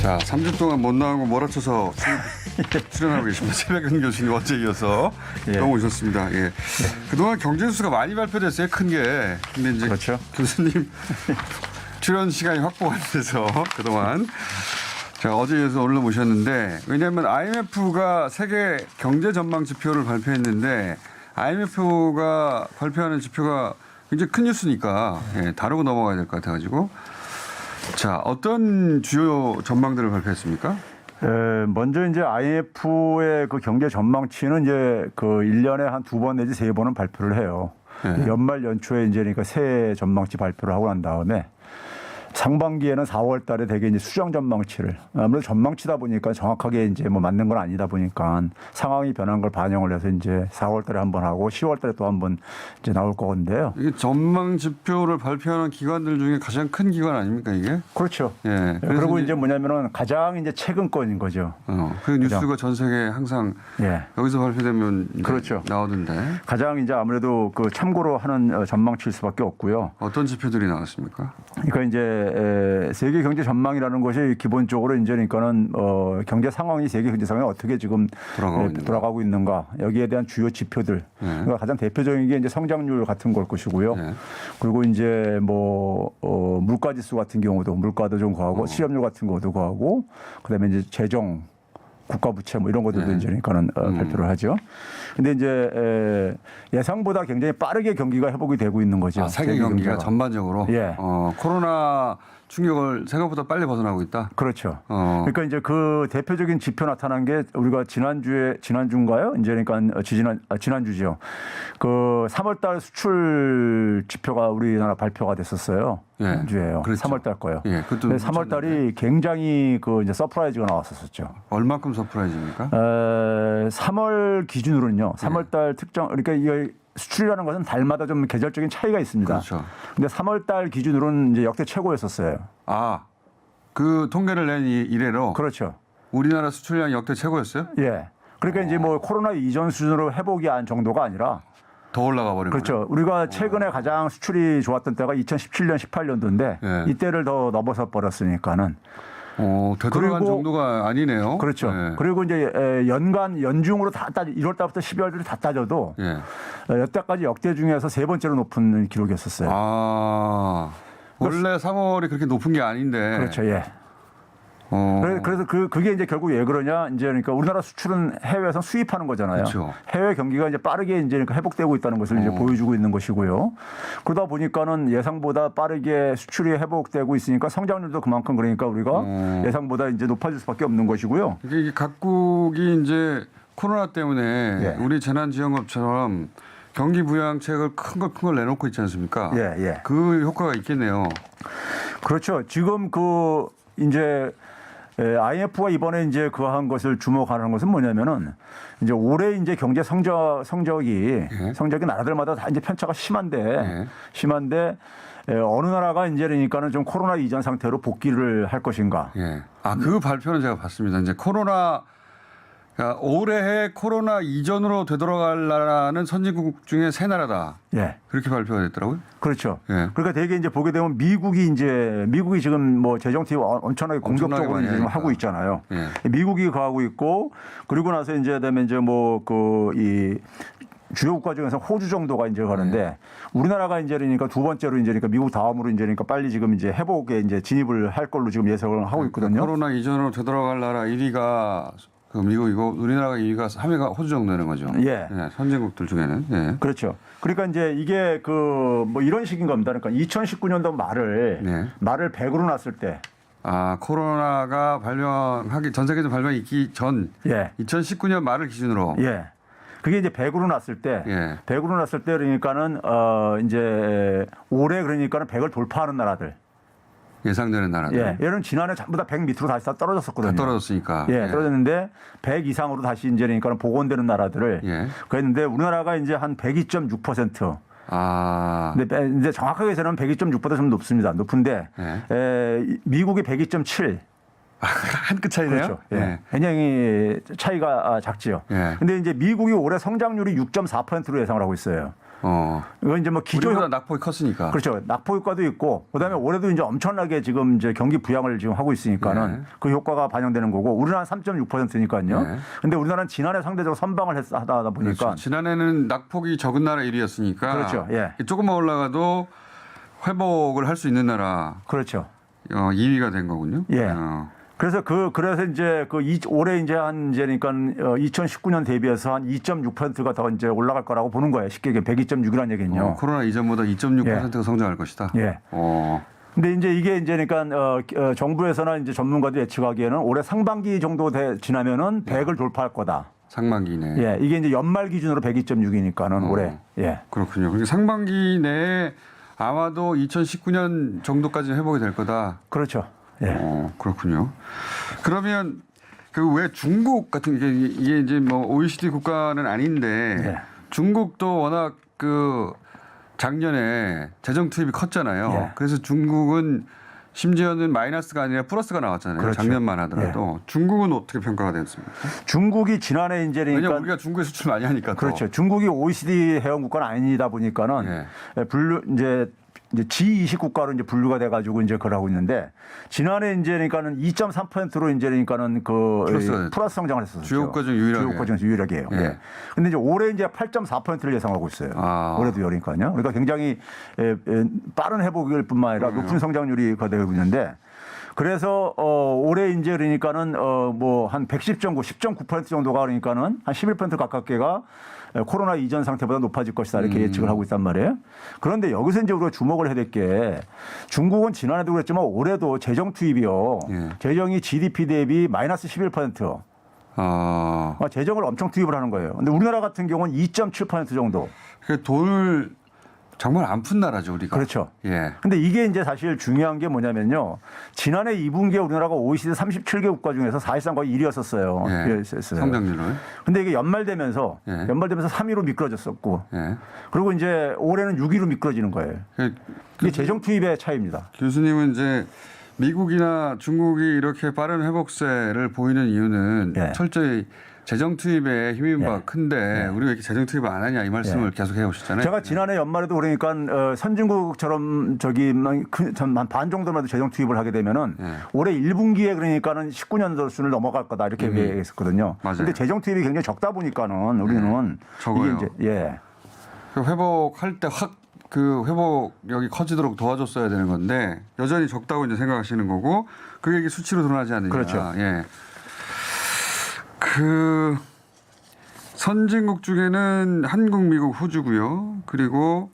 자, 3주 동안 못 나온 거 몰아쳐서 출- 출연하고 계십니다. 최백은 교수님 어제 이어서 예. 너무 오셨습니다. 예. 그동안 경제 뉴스가 많이 발표됐어요. 큰 게. 근데 이제 그렇죠. 교수님 출연 시간이 확보가 안 돼서 그동안 자, 어제 이어서 오늘 모셨는데 왜냐하면 IMF가 세계 경제 전망 지표를 발표했는데 IMF가 발표하는 지표가 굉장히 큰 뉴스니까 예, 다루고 넘어가야 될 것 같아가지고 자 어떤 주요 전망들을 발표했습니까? 에, 먼저 이제 IMF의 그 경제 전망치는 이제 그 1년에 한 두 번 내지 세 번은 발표를 해요. 네. 연말 연초에 이제 그러니까 새 전망치 발표를 하고 난 다음에 상반기에는 4월 달에 되게 이제 수정 전망치를 아무래도 전망치다 보니까 정확하게 이제 뭐 맞는 건 아니다 보니까 상황이 변한 걸 반영을 해서 이제 4월 달에 한 번 하고 10월 달에 또 한 번 이제 나올 거건데요. 이게 전망 지표를 발표하는 기관들 중에 가장 큰 기관 아닙니까 이게? 그렇죠. 예. 그래서 그리고 이제 뭐냐면은 가장 이제 최근 건인 거죠. 어, 그 뉴스가 전 세계 항상 예. 여기서 발표되면 이제 그렇죠. 나오던데 가장 이제 아무래도 그 참고로 하는 어, 전망치일 수밖에 없고요. 어떤 지표들이 나왔습니까? 그러니까 이제 에, 세계 경제 전망이라는 것이 기본적으로 이제 그러니까는 어, 경제 상황이 세계 경제 상황이 어떻게 지금 돌아가고 에, 있는가. 돌아가고 있는가 여기에 대한 주요 지표들 그러니까 가장 대표적인 게 이제 성장률 같은 걸 것이고요. 네. 그리고 이제 뭐 어, 물가 지수 같은 경우도 물가도 좀 어. 거하고 실업률 같은 것도 거하고 그다음에 이제 재정 국가 부채 뭐 이런 것들도 네. 이제 그러니까는 어, 발표를 하죠. 근데 이제 에, 예상보다 굉장히 빠르게 경기가 회복이 되고 있는 거죠. 아, 세계 경기가 경제가. 전반적으로 예. 어, 코로나 충격을 생각보다 빨리 벗어나고 있다. 그렇죠. 어. 그러니까 이제 그 대표적인 지표 나타난 게 우리가 지난주에 지난주인가요? 이제 그러니까 지난 아, 지난주죠. 그 3월 달 수출 지표가 우리나라 발표가 됐었어요. 예. 지난주에요. 그렇죠. 3월 달 거요. 예, 그것도 근데 3월 달이 굉장히 그 이제 서프라이즈가 나왔었죠. 얼마큼 서프라이즈입니까? 에, 3월 기준으로는요. 3월 달 특정 그러니까 이 수출이라는 것은 달마다 좀 계절적인 차이가 있습니다. 그렇죠. 근데 3월 달 기준으로는 이제 역대 최고였었어요. 아, 그 통계를 낸 이- 이래로 그렇죠. 우리나라 수출량 역대 최고였어요? 예. 그러니까 이제 뭐 코로나 이전 수준으로 회복이 한 정도가 아니라 더 올라가 버린 거예요. 그렇죠. 우리가 최근에 가장 수출이 좋았던 때가 2017년, 18년도인데 예. 이때를 더 넘어서 버렸으니까는 어, 되돌아간 그리고- 정도가 아니네요. 그렇죠. 예. 그리고 이제 에, 연간 연중으로 다 따, 1월 달부터 12월까지 다 따져도 예. 어, 여태까지 역대 중에서 세 번째로 높은 기록이었었어요. 아, 원래 3월이 그렇게 높은 게 아닌데. 그렇죠. 예. 어, 그래- 그래서 그 그게 이제 결국 왜 그러냐 이제 그러니까 우리나라 수출은 해외에서 수입하는 거잖아요. 그렇죠. 해외 경기가 이제 빠르게 이제 그러니까 회복되고 있다는 것을 이제 어. 보여주고 있는 것이고요. 그러다 보니까는 예상보다 빠르게 수출이 회복되고 있으니까 성장률도 그만큼 그러니까 우리가 어. 예상보다 이제 높아질 수밖에 없는 것이고요. 이게 이게 각국이 이제 코로나 때문에 예. 우리 재난지원금처럼 경기 부양책을 큰 걸 큰 걸 내놓고 있지 않습니까? 예, 예. 그 효과가 있겠네요. 그렇죠. 지금 그 이제 에, IMF가 이번에 이제 그한 것을 주목하는 것은 뭐냐면은 이제 올해 이제 경제 성적 성적이 예. 성적이 나라들마다 다 이제 편차가 심한데 예. 심한데 에, 어느 나라가 이제 그러니까는 좀 코로나 이전 상태로 복귀를 할 것인가. 예. 아, 그 발표는 제가 봤습니다. 이제 코로나 그러니까 올해에 코로나 이전으로 되돌아갈 나라는 선진국 중에 세 나라다. 예. 그렇게 발표가 됐더라고요. 그렇죠. 예. 그러니까 되게 이제 보게 되면 미국이 이제 미국이 지금 뭐 재정 투입 엄청나게 공격적으로 지금. 하고 있잖아요. 예. 미국이 가고 있고 그리고 나서 이제 되면 이제 뭐 그 이 주요 국가 중에서 호주 정도가 이제 가는데 네. 우리나라가 이제 그러니까 두 번째로 이제 그러니까 미국 다음으로 이제 그러니까 빨리 지금 이제 회복에 이제 진입을 할 걸로 지금 예상을 하고 있거든요. 코로나 이전으로 되돌아갈 나라 1위가 그 미국이고 우리나라가 2위가 3위가 호주 정도 되는 거죠. 예. 선진국들 중에는. 예. 그렇죠. 그러니까 이제 이게 그 뭐 이런 식인 겁니다. 그러니까 2019년도 말을 네. 말을 100으로 놨을 때 아, 코로나가 발병하기 전 세계적으로 발병이 있기 전 예. 2019년 말을 기준으로 예. 그게 이제 100으로 났을 때, 예. 100으로 났을 때 그러니까는 어 이제 올해 그러니까는 100을 돌파하는 나라들. 예상되는 나라들. 예. 얘는 지난해 전부 다 100 밑으로 다시 다 떨어졌었거든요. 다 떨어졌으니까. 예, 떨어졌는데 100 이상으로 다시 이제 그러니까는 복원되는 나라들을 예. 그랬는데 우리나라가 이제 한 102.6%. 아. 근데, 빼- 근데 정확하게 저는 102.6보다 좀 높습니다. 높은데 예. 에, 이- 미국이 102.7. 한끗 차이네요. 그렇죠. 예. 굉장히 차이가 아, 작지요. 예. 근데 이제 미국이 올해 성장률이 6.4%로 예상을 하고 있어요. 어. 이건 이제 뭐 기조 우리보다 효- 낙폭이 컸으니까. 그렇죠. 낙폭 효과도 있고 그다음에 올해도 이제 엄청나게 지금 이제 경기 부양을 지금 하고 있으니까는 네. 그 효과가 반영되는 거고 우리나라 3.6%니까요. 네. 근데 우리나라는 지난해 상대적으로 선방을 했, 하다 보니까 그렇죠. 지난해는 낙폭이 적은 나라 1위였으니까 그렇죠. 예. 조금만 올라가도 회복을 할 수 있는 나라 그렇죠. 어, 2위가 된 거군요. 예. 어. 그래서 그 그래서 이제 그 이, 올해 이제 한 이제니까 어, 2019년 대비해서 한 2.6%가 더 이제 올라갈 거라고 보는 거예요. 쉽게 얘기하면 102.6이라는 얘기는요. 어, 코로나 이전보다 2.6%가 성장할 것이다. 예. 어. 근데 이제 이게 이제 그러니까 어, 어, 정부에서나 이제 전문가들이 예측하기에는 올해 상반기 정도 돼, 지나면은 100을 돌파할 거다. 상반기네. 예, 이게 이제 연말 기준으로 102.6이니까는 어. 올해. 예. 그렇군요. 그러니까 상반기 내에 아마도 2019년 정도까지 회복이 될 거다. 그렇죠. 예. 어, 그렇군요. 그러면 그 왜 중국 같은 게 이게 이제 뭐 OECD 국가는 아닌데 네. 중국도 워낙 그 작년에 재정 투입이 컸잖아요. 네. 그래서 중국은 심지어는 마이너스가 아니라 플러스가 나왔잖아요. 그렇죠. 작년만 하더라도 중국은 어떻게 평가가 됐습니까? 중국이 지난해 이제 그러니까 우리가 중국에 수출 많이 하니까. 또. 그렇죠. 중국이 OECD 회원 국가는 아니다 보니까는 예. 분류 이제 이제 G20 국가로 이제 분류가 돼 가지고 이제 그걸 하고 있는데 지난해 이제 그러니까는 2.3%로 이제 그러니까는 그 됐죠. 플러스 성장을 했었죠. 주요 국가 중 유일하게. 주요 국가 중에서 유일하게. 예. 예. 근데 이제 올해 이제 8.4%를 예상하고 있어요. 아. 올해도 그러니까요. 그러니까 굉장히 에, 에, 빠른 회복일 뿐만 아니라 높은 성장률이 거되고 있는데 그래서 어 올해 이제 그러니까는 어뭐 한 110.9, 10.9% 정도가 그러니까는 한 11% 가깝게가 에, 코로나 이전 상태보다 높아질 것이다 이렇게 음. 예측을 하고 있단 말이에요. 그런데 여기서 이제 우리가 주목을 해야 될 게 중국은 지난해도 그랬지만 올해도 재정 투입이요. 예. 재정이 GDP 대비 마이너스 11%. 아, 아, 재정을 엄청 투입을 하는 거예요. 근데 우리나라 같은 경우는 2.7% 정도. 그 돈을 정말 안 푼 나라죠 우리가. 그렇죠. 예. 근데 이게 이제 사실 중요한 게 뭐냐면요. 지난해 2분기에 우리나라가 OECD 37개 국가 중에서 사실상 거의 1위였었어요. 예. 성장률을. 근데 이게 연말되면서 예. 연말되면서 3위로 미끄러졌었고 예. 그리고 이제 올해는 6위로 미끄러지는 거예요. 그, 이게 재정 투입의 차이입니다. 교수님은 이제 미국이나 중국이 이렇게 빠른 회복세를 보이는 이유는 예. 철저히 재정 투입에 힘입은 바가 예. 큰데 우리가 이렇게 재정 투입을 안 하냐 이 말씀을 계속 해 오셨잖아요. 제가 지난해 연말에도 그러니까 어, 선진국처럼 저기 한반 정도만 재정 투입을 하게 되면은 예. 올해 1분기에 그러니까는 19년도 수준을 넘어갈 거다 이렇게 얘기했었거든요. 맞아요. 근데 재정 투입이 굉장히 적다 보니까는 우리는 적어요. 이게 이제 예. 그 회복할 때 확 그 회복력이 커지도록 도와줬어야 되는 건데 여전히 적다고 이제 생각하시는 거고 그게 수치로 드러나지 않느냐. 그렇죠. 예. 그 선진국 중에는 한국, 미국, 호주고요. 그리고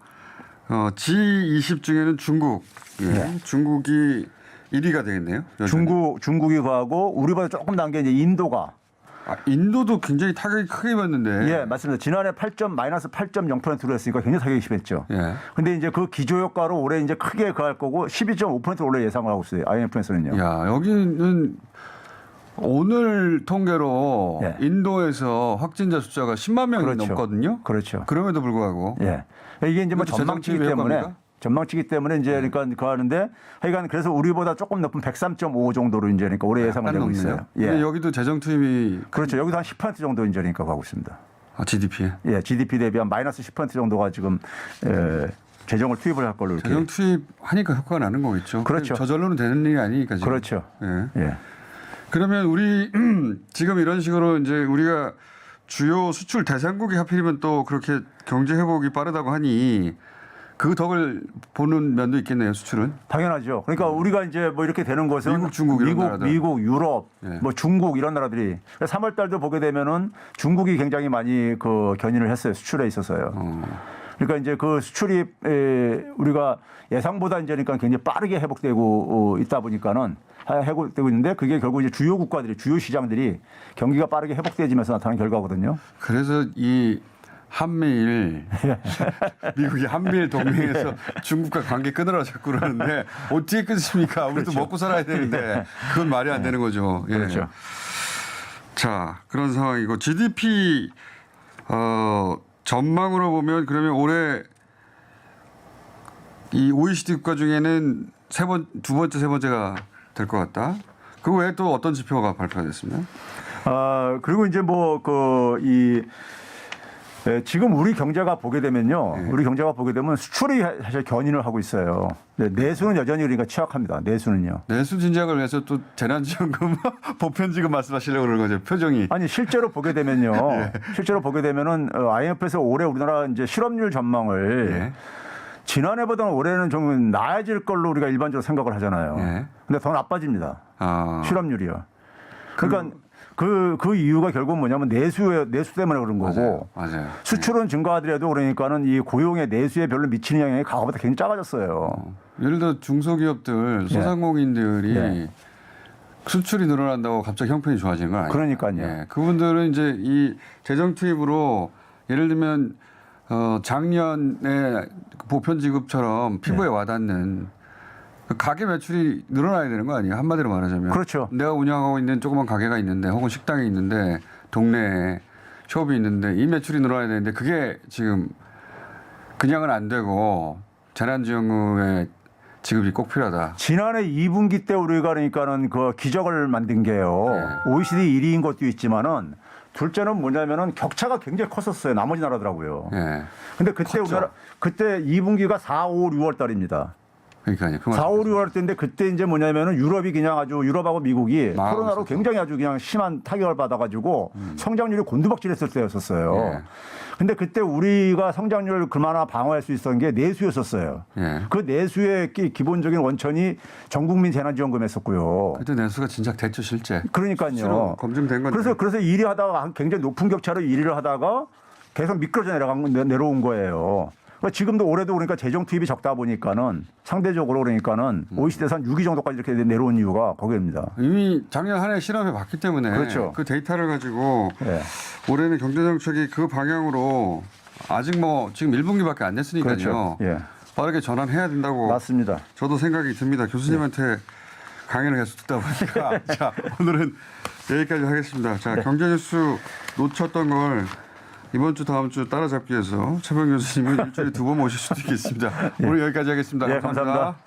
어, G20 중에는 중국. 예. 네. 중국이 1위가 되겠네요. 여전히. 중국 중국이 가고 우리보다 조금 단계 이제 인도가 아, 인도도 굉장히 타격이 크게 입었는데. 예 맞습니다. 지난해 8점 마이너스 8.0%로 했으니까 굉장히 타격이 심했죠. 예. 근데 이제 그 기조 효과로 올해 이제 크게 가할 거고 12.5% 올해 예상을 하고 있어요. IMF에서는요. 야 여기는 오늘 통계로 예. 인도에서 확진자 숫자가 10만 명이 그렇죠. 넘거든요. 그렇죠. 그럼에도 불구하고 예. 이게 이제 뭐 이것도 전망치기 때문에? 전망치기 때문에 이제 그러니까 그 하는데 하여간 그래서 우리보다 조금 높은 103.5 정도로 이제 그러니까 올해 예상을 약간 되고. 있어요. 예. 여기도 재정 투입이 그렇죠. 여기서 한10% 정도 이제 그러니까 가고 있습니다. 아, GDP에 예, GDP 대비 한 마이너스 10% 정도가 지금 에, 재정을 투입을 할 걸로 이렇게. 재정 투입하니까 효과가 나는 거겠죠. 그렇죠. 저절로는 되는 일이 아니니까 지금. 그렇죠. 예. 예. 그러면 우리 지금 이런 식으로 이제 우리가 주요 수출 대상국이 하필이면 또 그렇게 경제 회복이 빠르다고 하니 그 덕을 보는 면도 있겠네요. 수출은. 당연하죠. 그러니까 우리가 이제 뭐 이렇게 되는 것은 미국, 중국 이런 미국, 나라들. 미국, 유럽, 예. 뭐 중국 이런 나라들이 3월 달도 보게 되면은 중국이 굉장히 많이 그 견인을 했어요. 수출에 있어서요. 어. 그러니까 이제 그 수출이 에, 우리가 예상보다 이제 그러니까 굉장히 빠르게 회복되고 어, 있다 보니까는 하- 회복되고 있는데 그게 결국 이제 주요 국가들이 주요 시장들이 경기가 빠르게 회복되지면서 나타난 결과거든요. 그래서 이 한미일 미국이 한미일 동맹에서 중국과 관계 끊으라 자꾸 그러는데 어떻게 끊습니까? 우리도 먹고 살아야 되는데 그건 말이 안 되는 거죠. 예. 그렇죠. 자 그런 상황이고 GDP 어, 전망으로 보면 그러면 올해 이 OECD 국가 중에는 세 번 두 번째 세 번째가 될 것 같다. 그 외에 또 어떤 지표가 발표가 됐습니다. 아 그리고 이제 뭐 그 이 예, 지금 우리 경제가 보게 되면요. 네. 우리 경제가 보게 되면 수출이 사실 견인을 하고 있어요. 네, 내수는 여전히 그러니까 취약합니다. 내수는요. 내수 진작을 위해서 또 재난지원금 보편지급 말씀하시려고 그러는 거죠. 표정이. 아니 실제로 보게 되면요. 예. 실제로 보게 되면은 어, IMF에서 올해 우리나라 이제 실업률 전망을 예. 지난해보다는 올해는 좀 나아질 걸로 우리가 일반적으로 생각을 하잖아요. 예. 근데 더 나빠집니다. 아. 실업률이요. 그러니까 그, 그 이유가 결국 뭐냐면 내수, 내수 때문에 그런 거고 맞아요. 맞아요. 수출은 증가하더라도 그러니까는 이 고용의 내수에 별로 미치는 영향이 과거보다 굉장히 작아졌어요. 예를 들어 중소기업들, 소상공인들이 네. 수출이 늘어난다고 갑자기 형편이 좋아지는 건 아니에요. 그러니까요. 예, 그분들은 이제 이 재정 투입으로 예를 들면 어, 작년에 보편 지급처럼 피부에 와닿는 그 가게 매출이 늘어나야 되는 거 아니에요? 한마디로 말하자면. 그렇죠. 내가 운영하고 있는 조그만 가게가 있는데 혹은 식당이 있는데 동네에 숍이 있는데 이 매출이 늘어나야 되는데 그게 지금 그냥은 안 되고 재난지원금의 지급이 꼭 필요하다. 지난해 2분기 때 우리가 그러니까는 그 기적을 만든 게요. 네. OECD 1위인 것도 있지만은 둘째는 뭐냐면은 격차가 굉장히 컸었어요. 나머지 나라더라고요. 예. 근데 그때 컸죠. 우리나라 그때 2분기가 4, 5, 6월 달입니다. 그러니까요. 그 4, 5, 6월 때인데 그때 이제 뭐냐면은 유럽이 그냥 아주 유럽하고 미국이 코로나로 있었죠. 굉장히 아주 그냥 심한 타격을 받아가지고 성장률이 곤두박질했을 때였었어요. 예. 근데 그때 우리가 성장률을 그나마 방어할 수 있었던 게 내수였었어요. 예. 그 내수의 기- 기본적인 원천이 전국민 재난지원금이었었고요. 그때 내수가 진작 됐죠 실제. 그러니까요. 검증된 건데. 그래서 그래서 일위 하다가 굉장히 높은 격차로 일위를 하다가 계속 미끄러져 내려간 내- 내려온 거예요. 그러니까 지금도 올해도 그러니까 재정 투입이 적다 보니까는 상대적으로 그러니까는 음. OECD에서 한 6위 정도까지 이렇게 내려온 이유가 거기입니다. 이미 작년 한 해 실험해 봤기 때문에 그렇죠. 그 데이터를 가지고 예. 올해는 경제 정책이 그 방향으로 아직 뭐 지금 1분기밖에 안 됐으니까요. 그렇죠. 예. 빠르게 전환해야 된다고 맞습니다. 저도 생각이 듭니다. 교수님한테 강연을 계속 듣다 보니까 자 오늘은 여기까지 하겠습니다. 자 경제 뉴스 놓쳤던 걸 이번 주 다음 주 따라잡기 위해서 최병 교수님은 일주일에 두 번 모실 수도 있겠습니다. 오늘 여기까지 하겠습니다. 예, 감사합니다.